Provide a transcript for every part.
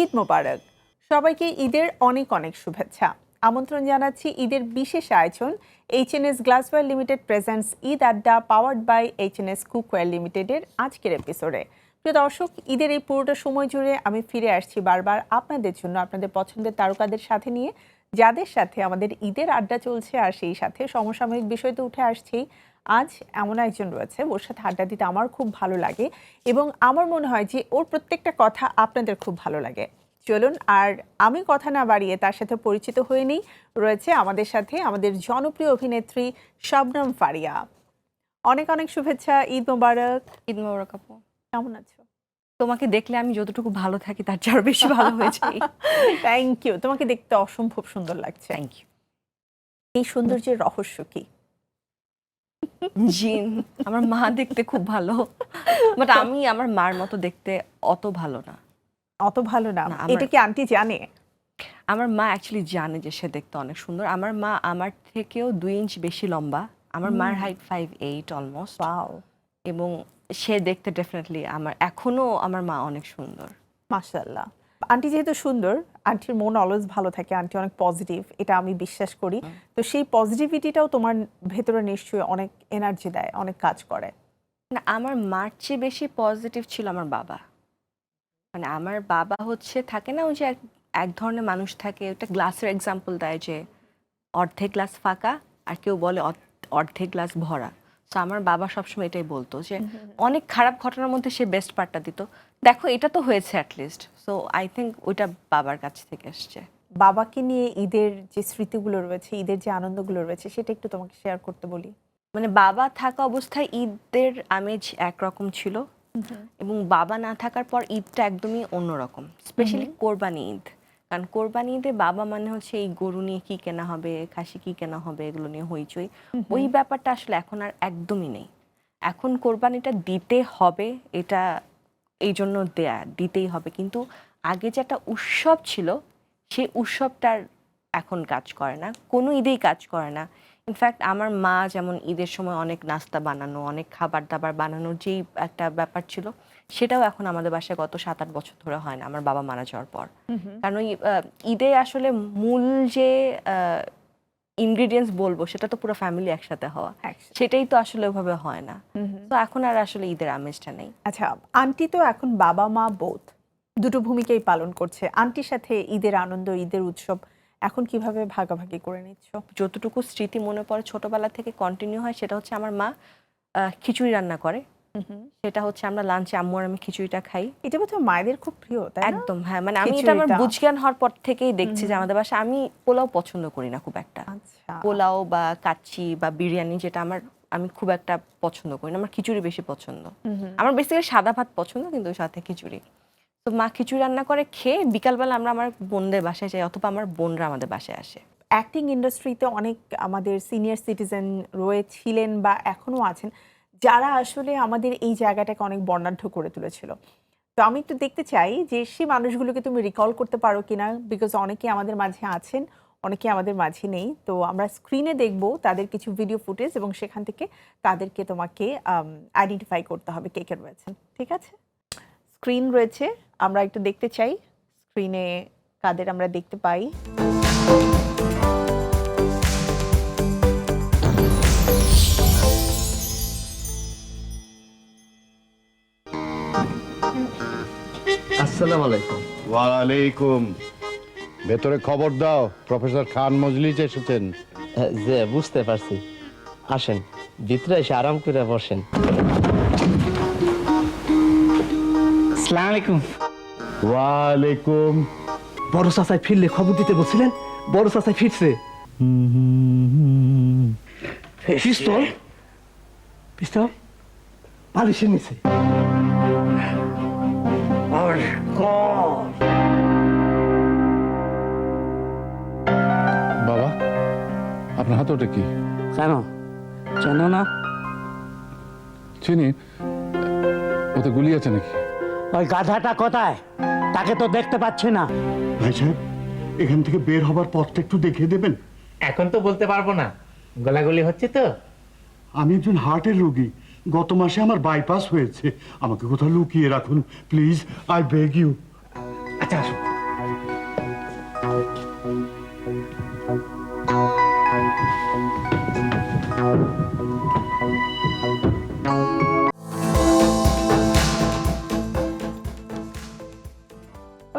ঈদ মোবারক। সবাইকে ঈদের অনেক অনেক শুভেচ্ছা। আমন্ত্রণ জানাচ্ছি ঈদের বিশেষ আয়োজন HNS glassware limited presents Eid আড্ডা পাওয়ার্ড বাই এইচএনএস কুকওয়্যার লিমিটেডের আজকের এপিসোডে প্রিয় দর্শক, ঈদের এই পুরোটা সময় জুড়ে আমি ফিরে আসছি বারবার আপনাদের জন্য, আপনাদের পছন্দের তারকাদের সাথে নিয়ে। যাদের সাথে আমাদের ঈদের আড্ডা চলছে আর সেই সাথে সমসাময়িক বিষয় তো উঠে আসছেই। আজ এমন একজন রয়েছে ওর সাথে আড্ডা দিতে আমার খুব ভালো লাগে এবং আমার মনে হয় যে ওর প্রত্যেকটা কথা আপনাদের খুব ভালো লাগে। চলুন আর আমি কথা না বাড়িয়ে তার সাথে পরিচিত হয়ে নিই। রয়েছে আমাদের সাথে আমাদের জনপ্রিয় অভিনেত্রী শবনম ফারিয়া। অনেক অনেক শুভেচ্ছা ঈদ মোবারক। ঈদ মোবারক আপু। কেমন আছো? তোমাকে দেখলে আমি যতটুকু ভালো থাকি তার চেয়ে আরও বেশি ভালো হয়েছে থ্যাংক ইউ তোমাকে দেখতে অসম্ভব সুন্দর লাগছে। থ্যাংক ইউ এই সৌন্দর্যের রহস্য কি? জিন। আমার মা দেখতে খুব ভালো। বাট আমি আমার মার মতো দেখতে অত ভালো না। অত ভালো না। না, আমার- এটা কি আন্টি জানে? আমার মা অ্যাকচুয়ালি জানে যে সে দেখতে অনেক সুন্দর। আমার মা আমার থেকেও দুই ইঞ্চ বেশি লম্বা। আমার মার হাইট ফাইভ এইট অলমোস্ট পাও এবং সে দেখতে ডেফিনেটলি আমার এখনও আমার মা অনেক সুন্দর। মাশাল্লাহ আন্টি যেহেতু সুন্দর আন্টির মন অলওয়েজ ভালো থাকে আন্টি অনেক পজিটিভ এটা আমি বিশ্বাস করি। তো সেই পজিটিভিটিটাও তোমার ভেতরে নিশ্চয়ই অনেক এনার্জি দেয় অনেক কাজ করে। না আমার মার চেয়ে বেশি পজিটিভ ছিল আমার বাবা। মানে আমার বাবা হচ্ছে থাকে না ওই যে এক- এক ধরনের মানুষ থাকে ওটা গ্লাসের এক্সাম্পল দেয় যে অর্ধেক গ্লাস ফাঁকা আর কেউ বলে অর্ধেক গ্লাস ভরা। তো আমার বাবা সবসময় এটাই বলতো যে অনেক খারাপ ঘটনার মধ্যে সে বেস্ট পার্টটা দিত। দেখো এটা তো হয়েছে অ্যাটলিস্ট সো আই থিঙ্ক ওইটা বাবার কাছ থেকে এসছে। বাবাকে নিয়ে ঈদের যে স্মৃতিগুলো রয়েছে ঈদের যে আনন্দগুলো রয়েছে সেটা একটু তোমাকে শেয়ার করতে বলি। মানে বাবা থাকা অবস্থায় ঈদের আমেজ একরকম ছিল। এবং বাবা না থাকার পর ঈদটা একদমই অন্যরকম। স্পেশালি কোরবানি ঈদ। কারণ কোরবানি ঈদে বাবা মানে হচ্ছে এই গরু নিয়ে কি কেনা হবে খাসি কি কেনা হবে এগুলো নিয়ে হইচই। ওই ব্যাপারটা আসলে এখন আর একদমই নেই। এখন কোরবানিটা দিতে হবে এটা এই জন্য দেয়া দিতেই হবে। কিন্তু আগে যে একটা উৎসব ছিল সেই উৎসবটার এখন কাজ করে না। কোনো ঈদেই কাজ করে না। ইনফ্যাক্ট আমার মা যেমন ঈদের সময় অনেক নাস্তা বানানো অনেক খাবার দাবার বানানোর যেই একটা ব্যাপার ছিল সেটাও এখন আমাদের বাসায় গত সাত আট বছর ধরে হয় না। আমার বাবা মারা যাওয়ার পর। কারণ ওই ঈদে আসলে মূল যে ইনগ্রিডিয়েন্টস বলব সেটা তো পুরো ফ্যামিলি একসাথে হওয়া। সেটাই তো আসলে ওইভাবে হয় না। তো এখন আর আসলে ঈদের আমেজটা নেই। আচ্ছা আন্টি তো এখন বাবা মা বোধ দুটো ভূমিকাই পালন করছে। আন্টির সাথে ঈদের আনন্দ ঈদের উৎসব এখন কীভাবে ভাগাভাগি করে নিচ্ছ? যতটুকু স্মৃতি মনে পড়ে ছোটবেলা থেকে কন্টিনিউ হয় সেটা হচ্ছে আমার মা খিচুড়ি রান্না করে। সেটা হচ্ছে আমরা লাঞ্চে আম্মু আর আমি খিচুড়িটা খাই। এটা বোধহয় মায়েদের খুব প্রিয় তাই একদম হ্যাঁ মানে আমি এটা আমার। বুঝজ্ঞান হওয়ার পর থেকেই দেখছি যে আমাদের বাসায় আমি পোলাও পছন্দ করি না খুব একটা। আচ্ছা। পোলাও বা কাচ্চি বা বিরিয়ানি যেটা আমার আমি খুব একটা পছন্দ করি না আমার খিচুড়ি বেশি পছন্দ। আমার বেসিক্যালি সাদা ভাত পছন্দ কিন্তু সাথে খিচুড়ি। তো মা খিচুড়ি রান্না করে খেয়ে বিকালবেলা আমরা আমার বোনদের বাসায় যাই অথবা আমার বোনরা আমাদের বাসায় আসে। অ্যাক্টিং ইন্ডাস্ট্রিতে অনেক আমাদের সিনিয়র সিটিজেন রয়েছিলেন বা এখনও আছেন। যারা আসলে আমাদের এই জায়গাটাকে অনেক বর্ণাঢ্য করে তুলেছিল। তো আমি একটু দেখতে চাই যে সেই মানুষগুলোকে তুমি রিকল করতে পারো কিনা? বিকজ অনেকে আমাদের মাঝে আছেন, অনেকে আমাদের মাঝে নেই। তো আমরা স্ক্রিনে দেখব তাদের কিছু ভিডিও ফুটেজ এবং সেখান থেকে তাদেরকে তোমাকে আইডেন্টিফাই করতে হবে কে কে রয়েছেন ঠিক আছে? স্ক্রিন রয়েছে, আমরা একটু দেখতে চাই। স্ক্রিনে কাদের আমরা দেখতে পাই? আসসালামু আলাইকুম। ওয়ালাইকুম। ভেতরে খবর দাও প্রফেসর খান মজলিস এসেছেন। যে বুঝতে পারছি। আসেন ভিতরে এসে আরাম করে বসেন। আসসালামু আলাইকুম। ওয়ালাইকুম। বড় চাচাই ফিরলে খবর দিতে বলছিলেন? বড় চাচাই ফিরছে। পিস্তল? পিস্তল? বালিশের নিচে। বাবা আপনার হাতে ওটা কি? কেন? না? চিনি? ওতে গুলি আছে নাকি? ওই গাধাটা কোথায়? তাকে তো দেখতে পাচ্ছি না। ভাই সাহেব এখান থেকে বের হবার পথটা একটু দেখিয়ে দেবেন? এখন তো বলতে পারব না। গোলাগুলি হচ্ছে তো। আমি একজন হার্টের রোগী। গত মাসে আমার বাইপাস হয়েছে। আমাকে কোথাও লুকিয়ে রাখুন প্লিজ আই বেগ ইউ আচ্ছা আসো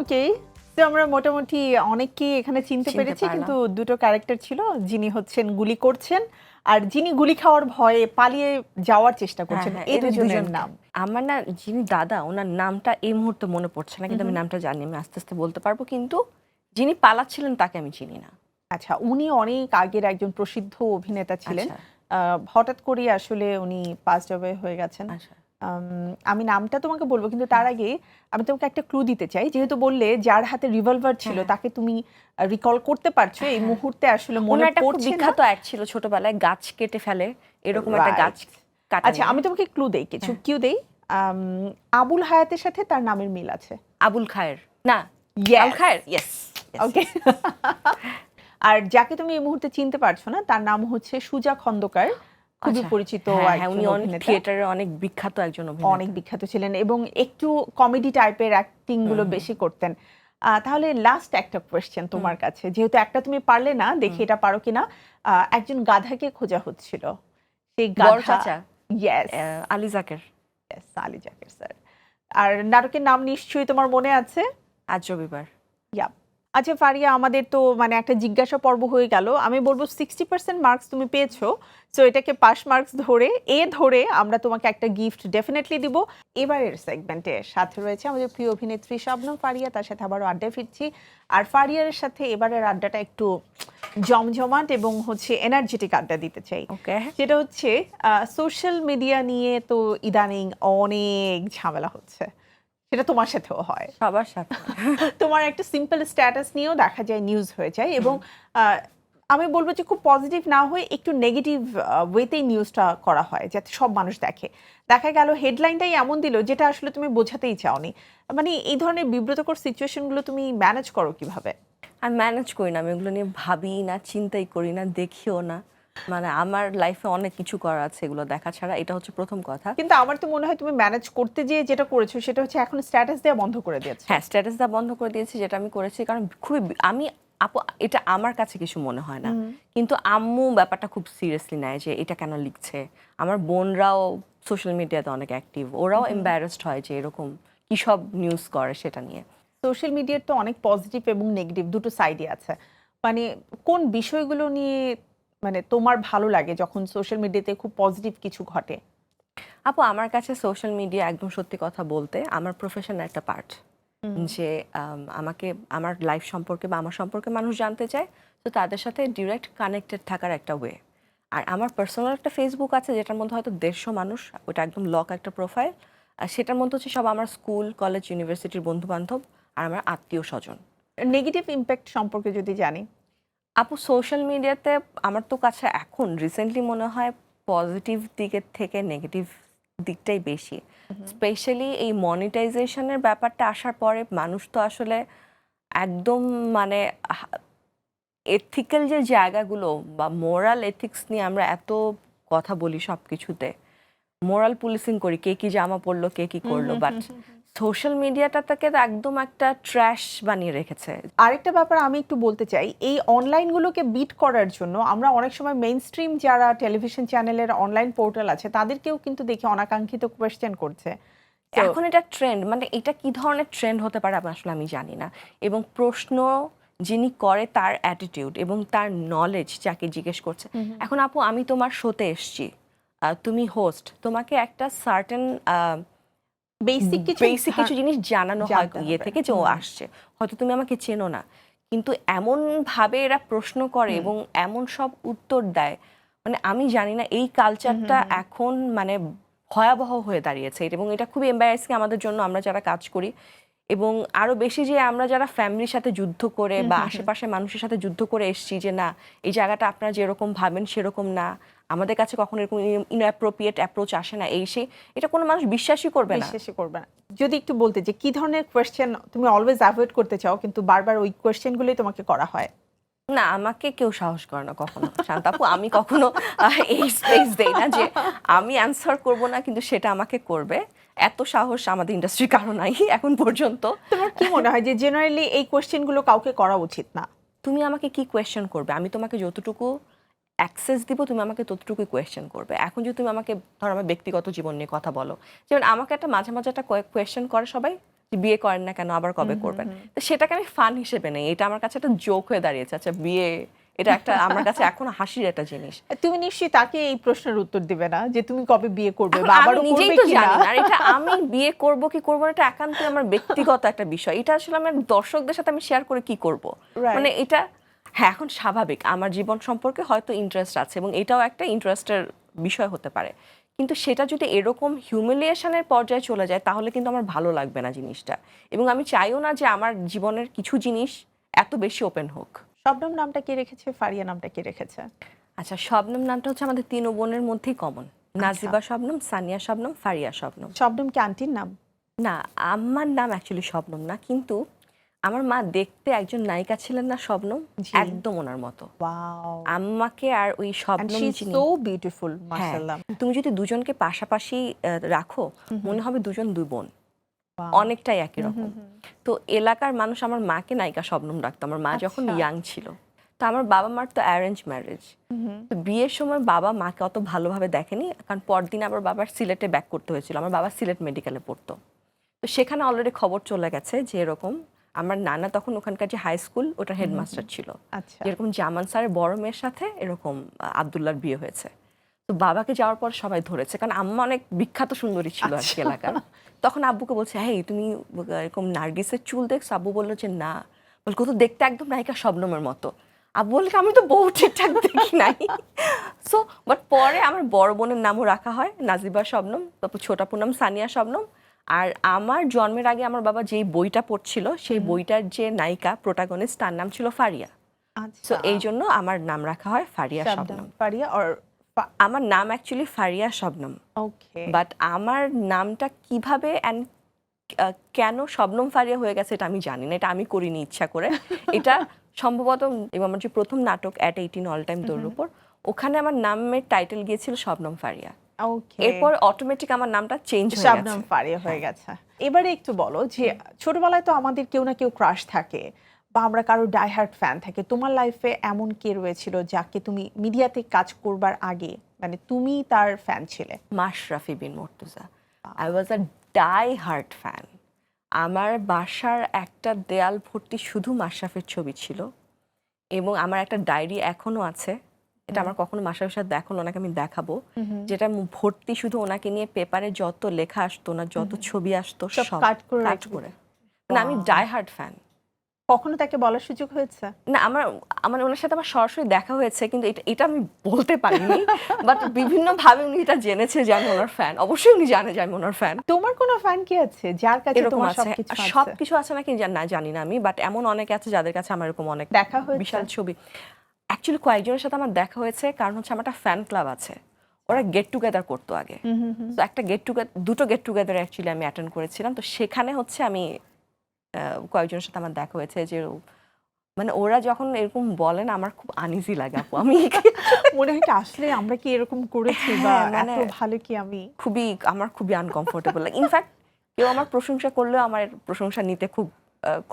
ওকে তো আমরা মোটামুটি অনেককেই এখানে চিনতে পেরেছি কিন্তু দুটো ক্যারেক্টার ছিল যিনি হচ্ছেন গুলি করছেন আর যিনি গুলি খাওয়ার ভয়ে পালিয়ে যাওয়ার চেষ্টা করছেন হ্যাঁ, এই দুজনের নাম। আমার না যিনি দাদা ওনার নামটা এই মুহূর্তে মনে পড়ছে না কিন্তু আমি নামটা জানি আমি আস্তে আস্তে বলতে পারব কিন্তু যিনি পালাচ্ছিলেন তাকে আমি চিনি না। আচ্ছা উনি অনেক আগের একজন প্রসিদ্ধ অভিনেতা ছিলেন। আচ্ছা। আহ, হঠাৎ করেই আসলে উনি পাস অ্যাওয়ে হয়ে গেছেন। আচ্ছা। আম, নামটা তোমাকে বলব কিন্তু তার আগে আমি তোমাকে একটা ক্লু দিতে চাই। যেহেতু বললে যার হাতে রিভলভার ছিল হ্যাঁ। তাকে তুমি রিকল করতে পারছ এই মুহূর্তে আসলে মনে পড়ছে বিখ্যাত এক ছিল ছোটবেলায় গাছ কেটে ফেলে এরকম একটা গাছ আচ্ছা আমি তোমাকে ক্লু দেই কিছু হ্যাঁ। কিউ দেই। আম, আবুল হায়াতের সাথে তার নামের মিল আছে। আবুল খায়ের। না. আবুল খায়ের? ইয়েস ওকে আর যাকে তুমি এই মুহূর্তে চিনতে পারছ না তার নাম হচ্ছে সুজা খন্দকার। খুবই পরিচিত হ্যাঁ উনি অনেক অভিনেতা। থিয়েটারে অনেক বিখ্যাত একজন অনেক বিখ্যাত ছিলেন এবং একটু কমেডি টাইপের অ্যাক্টিংগুলো বেশি করতেন। তাহলে লাস্ট একটা কোয়েশ্চেন তোমার কাছে। যেহেতু একটা তুমি পারলে না দেখি এটা পারো কিনা। একজন গাধাকে খোঁজা হচ্ছিল। সেই গাধা yes Ali Zaker. Yes Ali Zakir sir আর নাটকের নাম নিশ্চয়ই তোমার মনে আছে? আজ রবিবার। ইয়া আচ্ছা ফারিয়া আমাদের তো মানে একটা জিজ্ঞাসা পর্ব হয়ে গেল। আমি বলব সিক্সটি পার্সেন্ট মার্কস তুমি পেয়েছ সো এটাকে পাস মার্কস ধরে এ ধরে আমরা তোমাকে একটা গিফট ডেফিনেটলি দিব। এবারের সেগমেন্টে সাথে রয়েছে আমাদের প্রিয় অভিনেত্রী শবনম ফারিয়া তার সাথে আবারও আড্ডা ফিরছি। আর ফারিয়ার সাথে এবারের আড্ডাটা একটু জমজমাট এবং হচ্ছে এনার্জেটিক আড্ডা দিতে চাই। ওকে। যেটা হচ্ছে সোশ্যাল মিডিয়া নিয়ে তো ইদানিং অনেক ঝামেলা হচ্ছে। সেটা তোমার সাথেও হয়। সবার সাথে। তোমার একটা সিম্পল স্ট্যাটাস নিয়েও দেখা যায় নিউজ হয়ে যায় এবং আমি বলব যে খুব পজিটিভ না হয়ে একটু নেগেটিভ ওয়েতেই নিউজটা করা হয় যাতে সব মানুষ দেখে। দেখা গেল হেডলাইনটাই এমন দিল যেটা আসলে তুমি বোঝাতেই চাওনি। মানে এই ধরনের বিব্রতকর সিচুয়েশনগুলো তুমি ম্যানেজ করো কীভাবে? আমি ম্যানেজ করি না আমি এগুলো নিয়ে ভাবি না চিন্তাই করি না দেখিও না। মানে আমার লাইফে অনেক কিছু করার আছে এগুলো দেখা ছাড়া এটা হচ্ছে প্রথম কথা। কিন্তু আমার তো মনে হয় তুমি ম্যানেজ করতে যেয়ে যেটা করেছ সেটা হচ্ছে এখন স্ট্যাটাস দেওয়া বন্ধ করে দিয়েছে। হ্যাঁ স্ট্যাটাস দেওয়া বন্ধ করে দিয়েছি যেটা আমি করেছি কারণ খুবই আমি আপু এটা আমার কাছে কিছু মনে হয় না। কিন্তু আম্মু ব্যাপারটা খুব সিরিয়াসলি নেয় যে এটা কেন লিখছে। আমার বোনরাও সোশ্যাল মিডিয়াতে অনেক অ্যাক্টিভ ওরাও এম্বারাসড হয় যে এরকম কি সব নিউজ করে সেটা নিয়ে। সোশ্যাল মিডিয়ার তো অনেক পজিটিভ এবং নেগেটিভ দুটো সাইডই আছে। মানে কোন বিষয়গুলো নিয়ে মানে তোমার ভালো লাগে যখন সোশ্যাল মিডিয়াতে খুব পজিটিভ কিছু ঘটে? আপু আমার কাছে সোশ্যাল মিডিয়া একদম সত্যি কথা বলতে আমার প্রফেশনের একটা পার্ট যে আমাকে আমার লাইফ সম্পর্কে বা আমার সম্পর্কে মানুষ জানতে চায় তো তাদের সাথে ডিরেক্ট কানেক্টেড থাকার একটা ওয়ে আর আমার পার্সোনাল একটা ফেসবুক আছে যেটার মধ্যে হয়তো দেড়শো মানুষ ওটা একদম লক একটা প্রোফাইল আর সেটার মধ্যে হচ্ছে সব আমার স্কুল কলেজ ইউনিভার্সিটির বন্ধু বান্ধব আর আমার আত্মীয় স্বজন নেগেটিভ ইম্প্যাক্ট সম্পর্কে যদি জানি? আপু সোশ্যাল মিডিয়াতে আমার তো কাছে এখন রিসেন্টলি মনে হয় পজিটিভ দিকের থেকে নেগেটিভ দিকটাই বেশি। স্পেশালি এই মনিটাইজেশনের ব্যাপারটা আসার পরে মানুষ তো আসলে একদম মানে এথিক্যাল যে জায়গাগুলো বা মোরাল এথিক্স নিয়ে আমরা এত কথা বলি সব কিছুতে মোরাল পুলিশিং করি কে কি জামা পরলো কে কি করল বাট সোশ্যাল মিডিয়াটা তাকে একদম একটা ট্র্যাশ বানিয়ে রেখেছে। আরেকটা ব্যাপার আমি একটু বলতে চাই এই অনলাইনগুলোকে বিট করার জন্য আমরা অনেক সময় মেইন স্ট্রিম যারা টেলিভিশন চ্যানেলের অনলাইন পোর্টাল আছে তাদেরকেও কিন্তু দেখি অনাকাঙ্ক্ষিত কোয়েশ্চেন করছে। এখন এটা ট্রেন্ড মানে এটা কি ধরনের ট্রেন্ড হতে পারে আসলে আমি জানি না। এবং প্রশ্ন যিনি করে তার অ্যাটিটিউড এবং তার নলেজ যাকে জিজ্ঞেস করছে। এখন আপু আমি তোমার শোতে এসছি তুমি হোস্ট তোমাকে একটা সার্টেন বেসিক কিছু বেসিক কিছু জিনিস জানানো হয় ইয়ে থেকে যে ও আসছে। হয়তো তুমি আমাকে চেনো না। কিন্তু এমন ভাবে এরা প্রশ্ন করে এবং এমন সব উত্তর দেয় মানে আমি জানি না এই কালচারটা এখন মানে ভয়াবহ হয়ে দাঁড়িয়েছে। এবং এটা খুবই এম্বারাসিং আমাদের জন্য আমরা যারা কাজ করি। এবং আরও বেশি যে আমরা যারা ফ্যামিলির সাথে যুদ্ধ করে বা আশেপাশে মানুষের সাথে যুদ্ধ করে এসেছি যে না এই জায়গাটা আপনারা যেরকম ভাবেন সেরকম না। আমাদের কাছে কখনো এরকম ইনঅ্যাপ্রোপ্রিয়েট অ্যাপ্রোচ আসে না এই সেই এটা কোনো মানুষ বিশ্বাসই করবে না। বিশ্বাসই করবে না। যদি একটু বলতে যে কি ধরনের কোয়েশ্চেন তুমি অলওয়েজ অ্যাভয়েড করতে চাও কিন্তু বারবার ওই কোয়েশ্চেনগুলোই তোমাকে করা হয়? না আমাকে কেউ সাহস করে না কখনো। শান্তাপু আমি কখনো এই স্পেস দেই না যে আমি অ্যান্সার করব না কিন্তু সেটা আমাকে করবে। এত সাহস আমাদের ইন্ডাস্ট্রির কারও নাই এখন পর্যন্ত। তোমার কি মনে হয় যে জেনারেলি এই কোশ্চেনগুলো কাউকে করা উচিত না? তুমি আমাকে কি কোয়েশ্চেন করবে? আমি তোমাকে যতটুকু অ্যাক্সেস দিব তুমি আমাকে ততটুকুই কোয়েশ্চেন করবে। এখন যদি তুমি আমাকে ধরো আমার ব্যক্তিগত জীবন নিয়ে কথা বলো যেমন আমাকে একটা মাঝে মাঝে একটা কোয়েশ্চেন করে সবাই বিয়ে করেন না কেন আবার কবে করবেন? তো সেটাকে আমি ফান হিসেবে নেই। এটা আমার কাছে একটা জোক হয়ে দাঁড়িয়েছে। আচ্ছা বিয়ে এটা একটা আমার কাছে এখন হাসির একটা জিনিস। তুমি নিশ্চয়ই তাকে এই প্রশ্নের উত্তর দিবে না যে তুমি কবে বিয়ে করবে বা আমি নিজেই তো জানি আর এটা আমি বিয়ে করব কি করব না এটা একান্ত আমার ব্যক্তিগত একটা বিষয়। এটা আসলে আমার দর্শকদের সাথে আমি শেয়ার করে কি করব? মানে এটা হ্যাঁ এখন স্বাভাবিক। আমার জীবন সম্পর্কে হয়তো ইন্টারেস্ট আছে এবং এটাও একটা ইন্টারেস্টের বিষয় হতে পারে। কিন্তু সেটা যদি এরকম হিউমিলিয়েশনের পর্যায়ে চলে যায় তাহলে কিন্তু আমার ভালো লাগবে না জিনিসটা। এবং আমি চাইও না যে আমার জীবনের কিছু জিনিস এত বেশি ওপেন হোক। শবনম নামটা কে রেখেছে? ফারিয়া নামটা কে রেখেছে? আচ্ছা শবনম নামটা হচ্ছে আমাদের তিন বোনের মধ্যেই কমন নাজিবা শবনম সানিয়া শবনম ফারিয়া শবনম। শবনম কি আন্টির নাম? না আমার নাম অ্যাকচুয়ালি শবনম না কিন্তু আমার মা দেখতে একজন নায়িকা ছিলেন না শবনম একদম ওনার মতো। আম্মাকে আর ওই এন্ড শবনম সো বিউটিফুল হ্যাঁ, মাশাআল্লাহ। তুমি যদি দুজনকে পাশাপাশি রাখো মনে হবে দুজন দুই বোন। অনেকটাই একই রকম। তো এলাকার মানুষ আমার মাকে নায়িকা শবনম ডাকতো আমার মা যখন আচ্ছা। ইয়াং ছিল। তো আমার বাবা মার তো অ্যারেঞ্জ ম্যারেজ তো বিয়ের সময় বাবা মাকে অত ভালোভাবে দেখেনি। কারণ পরদিন আবার বাবার সিলেটে ব্যাক করতে হয়েছিল। আমার বাবা সিলেট মেডিকেলে পড়তো। তো সেখানে অলরেডি খবর চলে গেছে যে এরকম আমার নানা তখন ওখানকার যে হাই স্কুল ওটার হেডমাস্টার ছিল। আচ্ছা। যেরকম জামান স্যারের বড় মেয়ের সাথে এরকম আহ, আবদুল্লাহর বিয়ে হয়েছে। তো বাবাকে যাওয়ার পর সবাই ধরেছে কারণ আম্মা অনেক বিখ্যাত সুন্দরী ছিল আর কি আচ্ছা। এলাকার। তখন আব্বুকে বলছে হ্যাঁ তুমি এরকম নার্গিসের চুল দেখছ? আব্বু বলল যে না। বল কত দেখতে একদম নায়িকা শবনমের মতো। আব্বু বলল আমি তো বউ ঠিকঠাক দেখি নাই। সো বাট পরে আমার বড় বোনের নামও রাখা হয় নাজিবা শবনম তারপর ছোটা পুনম সানিয়া শবনম। আর আমার জন্মের আগে আমার বাবা যেই বইটা পড়ছিল সেই বইটার যে নায়িকা প্রোটাগনিস্ট তার নাম ছিল ফারিয়া। সো আচ্ছা। এই জন্য আমার নাম রাখা হয় ফারিয়া শবনম। ফারিয়া অর আমার নাম actually Faria Shabnam. Okay but আমার নামটা কীভাবে অ্যান্ড কেন শবনম ফারিয়া হয়ে গেছে এটা আমি জানি না। এটা আমি করিনি ইচ্ছা করে। এটা সম্ভবত এবং আমার যে প্রথম নাটক অ্যাট এইটিন অল টাইম দৌড়ের উপর ওখানে আমার নামের টাইটেল গিয়েছিল শবনম ফারিয়া। এরপর অটোমেটিক আমার নামটা চেঞ্জ হয়ে শাবনম গেছে। ফারিয়া হয়ে গেছে। এবারে একটু বলো যে ছোটবেলায় তো আমাদের কেউ না কেউ ক্রাশ থাকে বা আমরা কারও ডাইহার্ট ফ্যান থাকে। তোমার লাইফে এমন কে রয়েছিল যাকে তুমি মিডিয়াতে কাজ করবার আগে মানে তুমি তার ফ্যান ছিলে? Mashrafe bin Mortaza. I was a die hard fan আমার বাসার একটা দেয়াল ভর্তি শুধু মাশরাফের ছবি ছিল এবং আমার একটা ডায়েরি এখনও আছে। এটা আমার কখনো মাশরাফের সাথে দেখানো ওনাকে আমি দেখাবো। যেটা ভর্তি শুধু ওনাকে নিয়ে পেপারে যত লেখা আসতো না যত ছবি আসতো সব সব cut করে কাট করে। না আমি ডাই হার্ট ফ্যান কখনো তাকে বলার সুযোগ হয়েছে? না আমার আমার ওনার সাথে আমার সরাসরি দেখা হয়েছে কিন্তু এটা এটা আমি বলতে পারিনি। বাট বিভিন্ন ভাবে উনি এটা জেনেছে যে আমি ওনার ফ্যান অবশ্যই উনি জানে যে আমি ওনার ফ্যান তোমার কোনো ফ্যান কি আছে? যার কাছে তোমার আছে। সবকিছু আর আছে? সবকিছু আছে নাকি? জা- না জানি না আমি বাট এমন অনেকে আছে যাদের কাছে আমার এরকম অনেক দেখা হয়েছে? বিশাল ছবি। অ্যাকচুয়ালি কয়েকজনের সাথে আমার দেখা হয়েছে কারণ হচ্ছে আমার একটা ফ্যান ক্লাব আছে। ওরা গেট টুগেদার করতো আগে। তো একটা গেট টুগেদার দুটো গেট টুগেদার অ্যাকচুয়ালি আমি অ্যাটেন্ড করেছিলাম। তো সেখানে হচ্ছে আমি কয়েকজনের সাথে আমার দেখা হয়েছে যে মানে ওরা যখন এরকম বলেন আমার খুব আনইজি লাগে আপু। আমি মনে হয় আসলে আমরা কি এরকম করেছি বা হ্যাঁ, এত মানে- ভালো কি আমি? খুবই আমার খুবই আনকমফোর্টেবল লাগে। ইনফ্যাক্ট কেউ আমার প্রশংসা করলেও আমার প্রশংসা নিতে খুব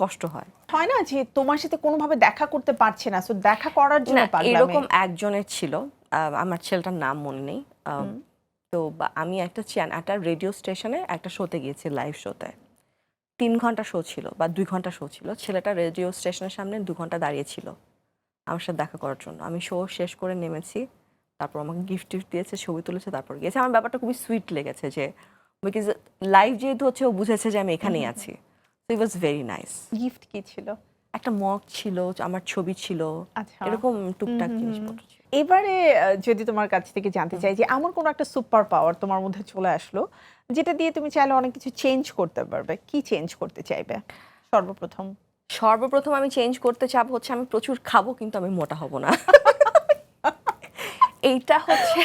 কষ্ট হয়। হয় না যে তোমার সাথে কোনোভাবে দেখা করতে পারছে না সো দেখা করার জন্য এরকম একজনের ছিল আমার ছেলেটার নাম মনে নেই তো আমি একটা চ্যান একটা রেডিও স্টেশনে একটা শোতে গিয়েছি লাইভ শোতে তিন ঘণ্টা শো ছিল বা দুই ঘণ্টা শো ছিল ছেলেটা রেডিও স্টেশনের সামনে দু ঘণ্টা দাঁড়িয়ে ছিল আমার সাথে দেখা করার জন্য। আমি শো শেষ করে নেমেছি তারপর আমাকে গিফট টিফট দিয়েছে ছবি তুলেছে তারপর গিয়েছে। আমার ব্যাপারটা খুবই সুইট লেগেছে যে বিকজ লাইভ যেহেতু হচ্ছে ও বুঝেছে যে আমি এখানেই আছি। It was very nice gift কি ছিল? একটা মগ ছিল আমার ছবি ছিল। আচ্ছা। এরকম টুকটাক জিনিসপত্র ছিল। এবারে যদি তোমার কাছ থেকে জানতে চাই যে এমন কোনো একটা সুপার পাওয়ার তোমার মধ্যে চলে আসলো যেটা দিয়ে তুমি চাইলে অনেক কিছু চেঞ্জ করতে পারবে। কি চেঞ্জ করতে চাইবে? সর্বপ্রথম। সর্বপ্রথম আমি চেঞ্জ করতে চাবো হচ্ছে আমি প্রচুর খাব কিন্তু আমি মোটা হব না। এইটা হচ্ছে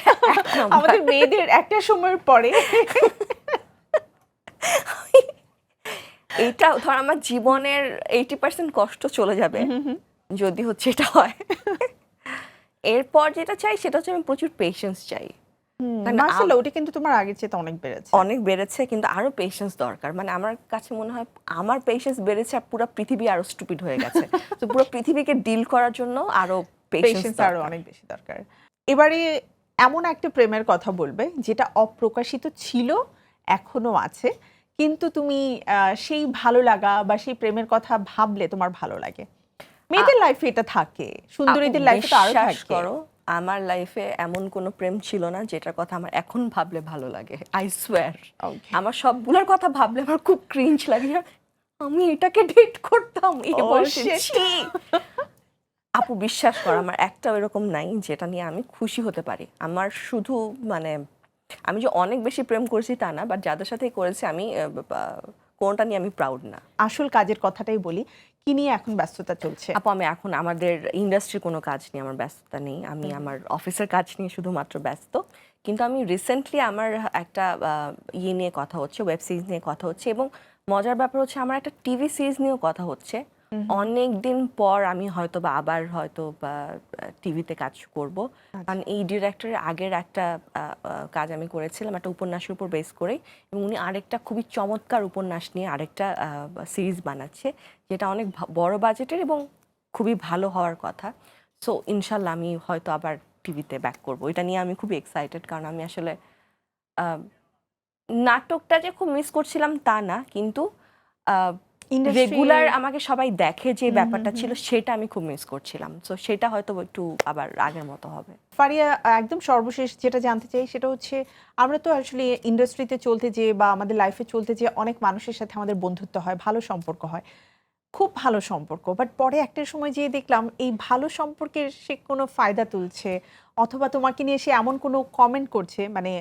আমাদের মেয়েদের একটা সময়ের পরে এইটা ধর আমার জীবনের এইটি পার্সেন্ট কষ্ট চলে যাবে। যদি হচ্ছে এটা হয়। এরপর যেটা চাই সেটা হচ্ছে আমি প্রচুর পেশেন্স চাই। কারণ ওটা কিন্তু তোমার আগের চেয়ে অনেক বেড়েছে। অনেক বেড়েছে কিন্তু আরও পেশেন্স দরকার। মানে আমার কাছে মনে হয় আমার পেশেন্স বেড়েছে আর পুরো পৃথিবী আরও স্টুপিড হয়ে গেছে। তো পুরো পৃথিবীকে ডিল করার জন্য আরও পেশেন্স আরও অনেক বেশি দরকার। এবারে এমন একটা প্রেমের কথা বলবে যেটা অপ্রকাশিত ছিল এখনও আছে। কিন্তু তুমি সেই ভালো লাগা বা সেই প্রেমের কথা ভাবলে তোমার ভালো লাগে। মেয়েদের লাইফে এটা থাকে সুন্দরীদের লাইফে তো আরও থাকে। করো আমার লাইফে এমন কোনো প্রেম ছিল না যেটার কথা আমার এখন ভাবলে ভালো লাগে আই সোয়ার আমার সবগুলোর কথা ভাবলে আমার খুব ক্রিঞ্চ লাগে আমি এটাকে ডেট করতাম আপু বিশ্বাস কর আমার একটাও এরকম নাই যেটা নিয়ে আমি খুশি হতে পারি। আমার শুধু মানে আমি যে অনেক বেশি প্রেম করেছি তা না বাট যাদের সাথে করেছি আমি কোনটা নিয়ে আমি প্রাউড না। আসল কাজের কথাটাই বলি কি নিয়ে এখন ব্যস্ততা চলছে? আপু আমি এখন আমাদের ইন্ডাস্ট্রির কোনো কাজ নিয়ে আমার ব্যস্ততা নেই। আমি আমার অফিসের কাজ নিয়ে শুধুমাত্র ব্যস্ত। কিন্তু আমি রিসেন্টলি আমার একটা ইয়ে নিয়ে কথা হচ্ছে ওয়েব সিরিজ নিয়ে কথা হচ্ছে এবং মজার ব্যাপার হচ্ছে আমার একটা টিভি সিরিজ নিয়েও কথা হচ্ছে। অনেক দিন পর আমি হয়তো বা আবার হয়তো বা টিভিতে কাজ করব। কারণ এই ডিরেক্টরের আগের একটা কাজ আমি করেছিলাম একটা উপন্যাসের উপর বেস করে এবং উনি আরেকটা খুবই চমৎকার উপন্যাস নিয়ে আরেকটা সিরিজ বানাচ্ছে যেটা অনেক বড় বাজেটের এবং খুবই ভালো হওয়ার কথা। সো ইনশাল্লাহ আমি হয়তো আবার টিভিতে ব্যাক করব। এটা নিয়ে আমি খুবই এক্সাইটেড কারণ আমি আসলে নাটকটা যে খুব মিস করছিলাম তা না। কিন্তু রেগুলার আমাকে সবাই দেখে যে ব্যাপারটা ছিল সেটা আমি খুব মিস করছিলাম। তো সেটা হয়তো একটু আবার আগের মতো হবে। ফারিয়া একদম সর্বশেষ যেটা জানতে চাই সেটা হচ্ছে আমরা তো আসলে ইন্ডাস্ট্রিতে চলতে যেয়ে বা আমাদের লাইফে চলতে যেয়ে অনেক মানুষের সাথে আমাদের বন্ধুত্ব হয় ভালো সম্পর্ক হয়। খুব ভালো সম্পর্ক। বাট পরে একটা সময় যেয়ে দেখলাম এই ভালো সম্পর্কের সে কোনো ফায়দা তুলছে অথবা তোমাকে নিয়ে সে এমন কোনো কমেন্ট করছে মানে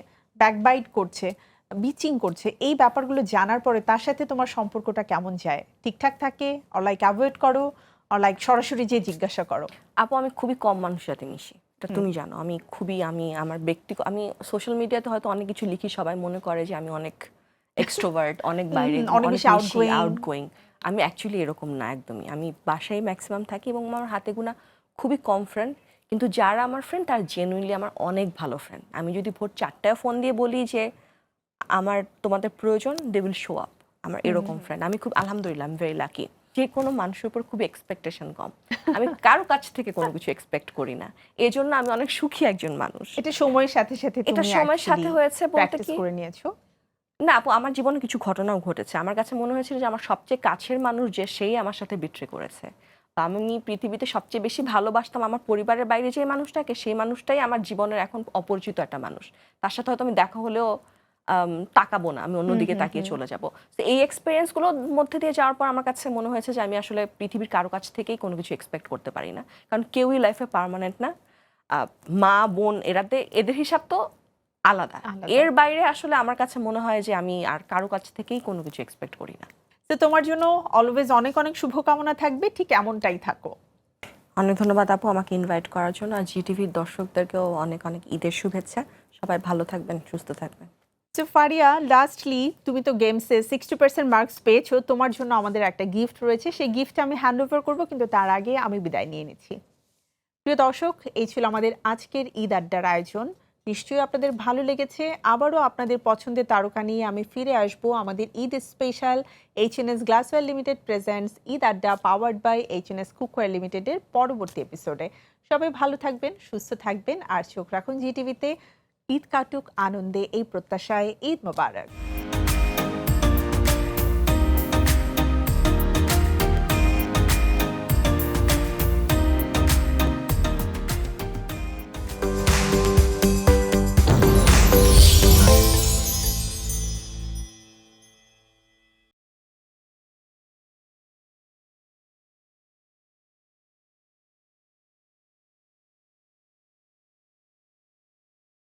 ব্যাকবাইট করছে বিচিং করছে এই ব্যাপারগুলো জানার পরে তার সাথে তোমার সম্পর্কটা কেমন যায়? ঠিকঠাক থাকে? অর লাইক অ্যাভয়েড করো? অর লাইক সরাসরি যে জিজ্ঞাসা করো? আপু আমি খুবই কম মানুষের সাথে মিশি। এটা তুমি জানো আমি খুবই আমি আমার ব্যক্তি আমি সোশ্যাল মিডিয়াতে হয়তো অনেক কিছু লিখি সবাই মনে করে যে আমি অনেক এক্সট্রোভার্ট অনেক বাইরে অনেক বেশি। আউটগোয়িং আমি অ্যাকচুয়ালি এরকম না একদমই। আমি বাসায় ম্যাক্সিমাম থাকি এবং আমার হাতে গোনা খুবই কম ফ্রেন্ড কিন্তু যারা আমার ফ্রেন্ড তারা জেনুইনলি আমার অনেক ভালো ফ্রেন্ড আমি যদি ভোর চারটায় ফোন দিয়ে বলি যে আমার তোমাদের প্রয়োজন দে উইল শো আপ আমার এরকম ফ্রেন্ড আমি খুব আলহামদুলিল্লাহ আমি ভেরি লাকি যে কোনো মানুষের উপর খুব এক্সপেকটেশন কম। আমি কারও কাছ থেকে কোনো কিছু এক্সপেক্ট করি না। এই জন্য আমি অনেক সুখী একজন মানুষ। এটা সময়ের সাথে সাথে এটা সময়ের সাথে হয়েছে বলতে কি- করে নিয়েছো? না আপু আমার জীবনে কিছু ঘটনাও ঘটেছে। আমার কাছে মনে হয়েছিল যে আমার সবচেয়ে কাছের মানুষ যে সেই আমার সাথে বিট্রে করেছে। আমি পৃথিবীতে সবচেয়ে বেশি ভালোবাসতাম আমার পরিবারের বাইরে যে মানুষটাকে সেই মানুষটাই আমার জীবনের এখন অপরিচিত একটা মানুষ। তার সাথে হয়তো আমি দেখা হলেও তাকাবো না আমি অন্যদিকে তাকিয়ে চলে যাব। তো এই এক্সপিরিয়েন্সগুলোর মধ্যে দিয়ে যাওয়ার পর আমার কাছে মনে হয়েছে যে আমি আসলে পৃথিবীর কারও কাছ থেকেই কোনো কিছু এক্সপেক্ট করতে পারি না। কারণ কেউই লাইফে পার্মানেন্ট না। মা বোন এরাতে এদের হিসাব তো আলাদা। আলাদা। এর বাইরে আসলে আমার কাছে মনে হয় যে আমি আর কারও কাছ থেকেই কোনো কিছু এক্সপেক্ট করি না। তো তোমার জন্য অলওয়েজ অনেক অনেক শুভকামনা থাকবে ঠিক এমনটাই থাকো। অনেক ধন্যবাদ আপু আমাকে ইনভাইট করার জন্য। আর জিটিভির দর্শকদেরকেও অনেক অনেক ঈদের শুভেচ্ছা। সবাই ভালো থাকবেন সুস্থ থাকবেন। তো ফারিয়া লাস্টলি তুমি তো গেমসে সিক্সটি পার্সেন্ট মার্কস পেয়েছ, তোমার জন্য আমাদের একটা গিফট রয়েছে। সেই গিফট আমি হ্যান্ড ওভার করব, কিন্তু তার আগে আমি বিদায় নিয়ে নিচ্ছি। প্রিয় দর্শক, এই ছিল আমাদের আজকের ঈদ আড্ডার আয়োজন। নিশ্চয়ই আপনাদের ভালো লেগেছে। আবারও আপনাদের পছন্দের তারকা নিয়ে আমি ফিরে আসব আমাদের Eid special H N S glassware limited presents Eid Adda powered by H N S cookware লিমিটেডের পরবর্তী এপিসোডে সবাই ভালো থাকবেন, সুস্থ থাকবেন, আর চোখ রাখুন জি টিভিতে ঈদ কাটুক আনন্দে এই প্রত্যাশায় ঈদ মোবারক।